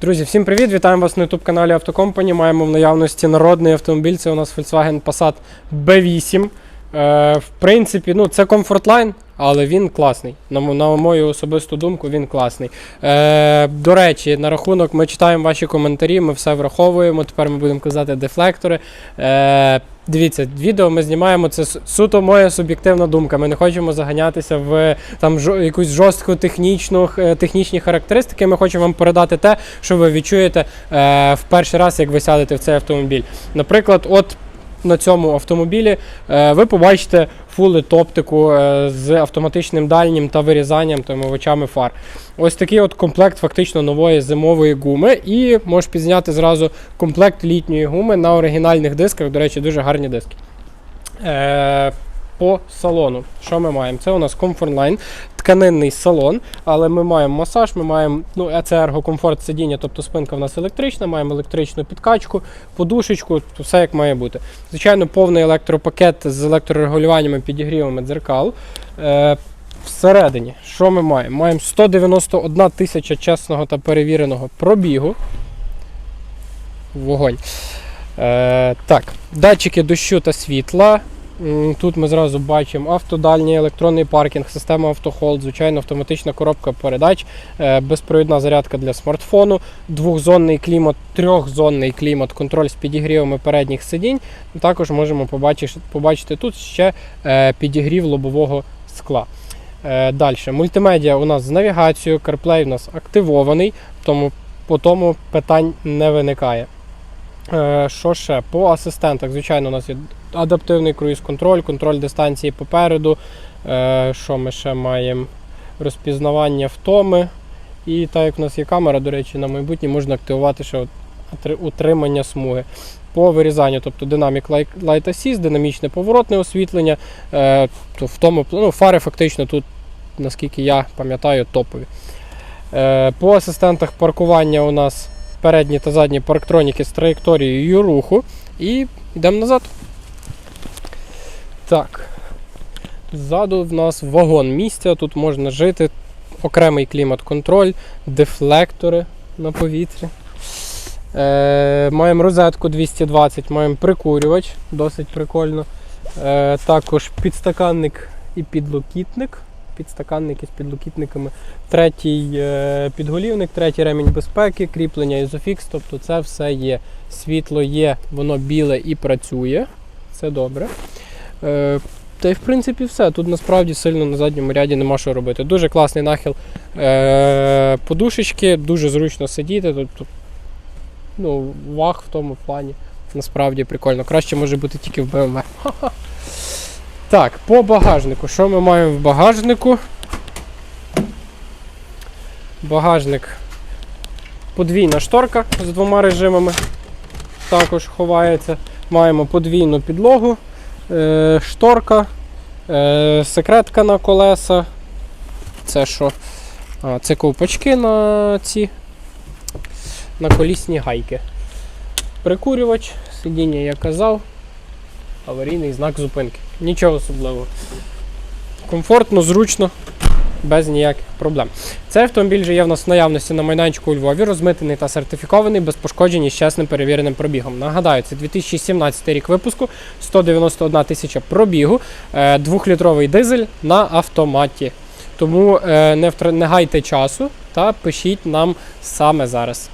Друзі, всім привіт! Вітаємо вас на youtube каналі Автокомпані. Маємо в наявності народний автомобіль. Це у нас Volkswagen Passat B8. Е, в принципі, ну, це комфортлайн, але він класний. На, на мою особисту думку, він класний. Е, до речі, на рахунок ми читаємо ваші коментарі, ми все враховуємо. Тепер ми будемо казати дефлектори. Е, дивіться, відео ми знімаємо. Це суто моя суб'єктивна думка. Ми не хочемо заганятися в там жо- якусь жорстку технічну, е, технічні характеристики. Ми хочемо вам передати те, що ви відчуєте е, в перший раз, як ви сядете в цей автомобіль. Наприклад, от на цьому автомобілі е, ви побачите фулет оптику е, з автоматичним дальнім та вирізанням та омивачами фар. Ось такий от комплект фактично нової зимової гуми. І можеш підзняти зразу комплект літньої гуми на оригінальних дисках. До речі, дуже гарні диски. По салону. Що ми маємо? Це у нас Comfortline, тканинний салон, але ми маємо масаж, ми маємо ну, це ергокомфорт сидіння, тобто спинка в нас електрична, маємо електричну підкачку, подушечку, все як має бути. Звичайно, повний електропакет з електрорегулюваннями, підігрівами дзеркал. Е, всередині, що ми маємо? Маємо 191 тисяча чесного та перевіреного пробігу. Вогонь. Е, так, датчики дощу та світла. Тут ми зразу бачимо автодальній електронний паркінг, система автохолд, звичайно, автоматична коробка передач, е, безпровідна зарядка для смартфону, двохзонний клімат, трьохзонний клімат, контроль з підігрівами передніх сидінь. Також можемо побачити, побачити тут ще е, підігрів лобового скла. Е, Далі, мультимедіа у нас з навігацією, CarPlay у нас активований, тому по тому питань не виникає. Що ще? По асистентах, звичайно, у нас є адаптивний круїз-контроль, контроль дистанції попереду. Е, Що ми ще маємо? Розпізнавання втоми. І так як у нас є камера, до речі, на майбутнє можна активувати ще утримання смуги. По вирізанню, тобто Dynamic Light Assist, динамічне поворотне освітлення. Е, то в ну, фари фактично тут, наскільки я пам'ятаю, топові. Е, По асистентах паркування у нас передні та задні парктроніки з траєкторією руху. І йдемо назад. Так. Ззаду в нас вагон місця, тут можна жити, окремий клімат-контроль, дефлектори на повітрі. Е, маємо розетку 220, маємо прикурювач, досить прикольно. Е, також підстаканник і підлокітник. Підстаканники з підлокітниками. Третій е, підголівник, третій ремінь безпеки, кріплення ізофікс, тобто це все є. Світло є, воно біле і працює. Це добре. Е, та й в принципі все. Тут насправді сильно на задньому ряді нема що робити. Дуже класний нахил е, подушечки, дуже зручно сидіти. Тобто, ну, ваг в тому плані. Насправді прикольно. Краще може бути тільки в BMW. Так, по багажнику. Що ми маємо в багажнику? Багажник. Подвійна шторка з двома режимами. Також ховається. Маємо подвійну підлогу, шторка, е, секретка на колеса. Це що? А, це ковпачки на ці на колісні гайки. Прикурювач, сидіння я казав, аварійний знак зупинки. Нічого особливого. Комфортно, зручно, без ніяких проблем. Цей автомобіль вже є в нас в наявності на майданчику у Львові, розмитений та сертифікований, без пошкоджень і з чесним перевіреним пробігом. Нагадаю, це 2017 рік випуску, 191 тисяча пробігу, е, двохлітровий дизель на автоматі. Тому е, не, гайте часу та пишіть нам саме зараз.